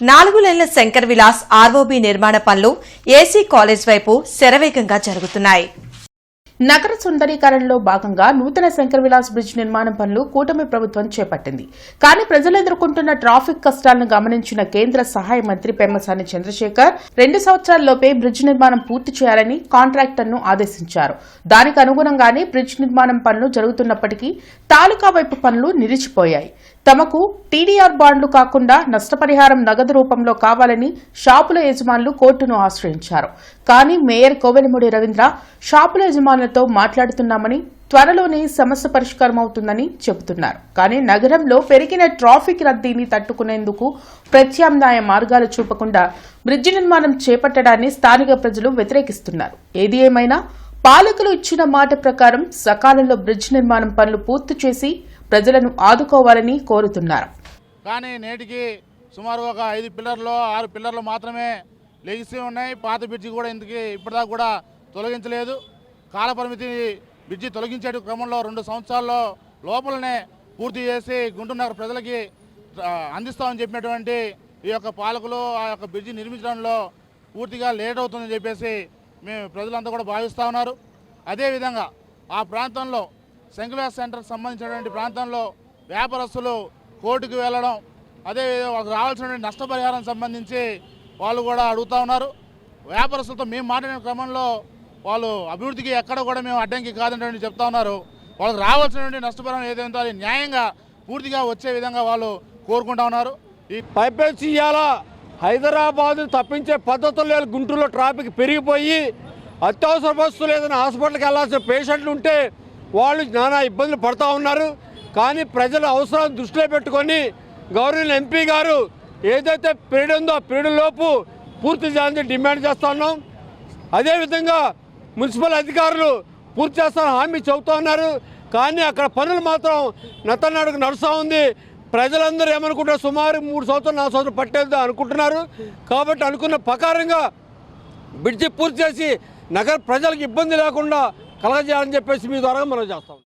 నాలుగు లేన్ల శంకర్ విలాస్ ఆర్ఓబీ నిర్మాణ పనులు ఏసీ కాలేజ్ వైపు శరవేగంగా జరుగుతున్నాయి. నగర సుందరీకరణలో భాగంగా నూతన శంకర్ విలాస్ బ్రిడ్జ్ నిర్మాణం పనులు కూటమి ప్రభుత్వం చేపట్టింది. కానీ ప్రజలు ఎదుర్కొంటున్న ట్రాఫిక్ కష్టాలను గమనించిన కేంద్ర సహాయ మంత్రి పెమ్మసాని చంద్రశేఖర్ రెండు సంవత్సరాల్లోపే బ్రిడ్జ్ నిర్మాణం పూర్తి చేయాలని కాంట్రాక్టర్ను ఆదేశించారు. దానికి అనుగుణంగానే బ్రిడ్జ్ నిర్మాణం పనులు జరుగుతున్నప్పటికీ తాలూకా వైపు పనులు నిలిచిపోయాయి. తమకు టీడీఆర్ బాండ్లు కాకుండా నష్టపరిహారం నగదు రూపంలో కావాలని షాపుల యజమానులు కోర్టును ఆశ్రయించారు. కానీ మేయర్ కోవెలమూడి రవీంద్ర షాపుల యజమానులతో మాట్లాడుతున్నామని త్వరలోనే సమస్య పరిష్కారం అవుతుందని చెబుతున్నారు. కానీ నగరంలో పెరిగిన ట్రాఫిక్ రద్దీని తట్టుకునేందుకు ప్రత్యామ్నాయ మార్గాలు చూపకుండా బ్రిడ్జి నిర్మాణం చేపట్టడాన్ని స్థానిక ప్రజలు వ్యతిరేకిస్తున్నారు. ఏది ఏమైనా పాలకులు ఇచ్చిన మాట ప్రకారం సకాలంలో బ్రిడ్జ్ నిర్మాణం పనులు పూర్తి చేసి ప్రజలను ఆదుకోవాలని కోరుతున్నారు. కానీ నేటికి సుమారు ఒక ఐదు పిల్లర్లు ఆరు పిల్లర్లు మాత్రమే లెగిసి ఉన్నాయి. పాత బ్రిడ్జి కూడా ఇందుకు ఇప్పటిదాకా కూడా తొలగించలేదు. కాలపరిమితి బ్రిడ్జి తొలగించే క్రమంలో రెండు సంవత్సరాల్లో లోపలనే పూర్తి చేసి గుంటూరు నగర ప్రజలకి అందిస్తామని చెప్పినటువంటి ఈ యొక్క పాలకులు ఆ యొక్క బ్రిడ్జి నిర్మించడంలో పూర్తిగా లేట్ అవుతుందని చెప్పేసి మేము ప్రజలంతా కూడా భావిస్తూ ఉన్నారు. అదేవిధంగా ఆ ప్రాంతంలో శంకులాస్ సెంటర్ సంబంధించినటువంటి ప్రాంతంలో వ్యాపారస్తులు కోర్టుకు వెళ్ళడం అదే వాళ్ళకి రావాల్సినటువంటి నష్టపరిహారం సంబంధించి వాళ్ళు కూడా అడుగుతూ ఉన్నారు. వ్యాపారస్తులతో మేము మాట్లాడిన క్రమంలో వాళ్ళు అభివృద్ధికి ఎక్కడ కూడా మేము అడ్డంకి కాదంటే చెప్తా ఉన్నారు. వాళ్ళకి రావాల్సినటువంటి నష్టపరిహారం ఏదైతే అది న్యాయంగా పూర్తిగా వచ్చే విధంగా వాళ్ళు కోరుకుంటా ఉన్నారు. ఈ పైపెచ్చి ఇవ్వాలా హైదరాబాదు తప్పించే పద్ధతులు లేదు గుంటూరులో ట్రాఫిక్ పెరిగిపోయి అత్యవసర వస్తువులు ఏదైనా హాస్పిటల్కి వెళ్ళాల్సిన పేషెంట్లు ఉంటే వాళ్ళు నానా ఇబ్బందులు పడుతూ ఉన్నారు. కానీ ప్రజల అవసరాన్ని దృష్టిలో పెట్టుకొని గౌరవ ఎంపీ గారు ఏదైతే పీరియడ్ ఉందో ఆ పీరియడ్ లోపు పూర్తి చేయాలని డిమాండ్ చేస్తా ఉన్నాం. అదేవిధంగా మున్సిపల్ అధికారులు పూర్తి చేస్తారని హామీ చెబుతూ ఉన్నారు. కానీ అక్కడ పనులు మాత్రం నత్తనాడుకు నడుస్తూ ఉంది. ప్రజలందరూ ఏమనుకుంటారు? సుమారు మూడు సంవత్సరాలు నాలుగు సంవత్సరాలు పట్టేది అనుకుంటున్నారు. కాబట్టి అనుకున్న ప్రకారంగా బ్రిడ్జి పూర్తి చేసి నగర ప్రజలకు ఇబ్బంది లేకుండా కలగజేయాలని చెప్పేసి మీ ద్వారా మనం చేస్తాం.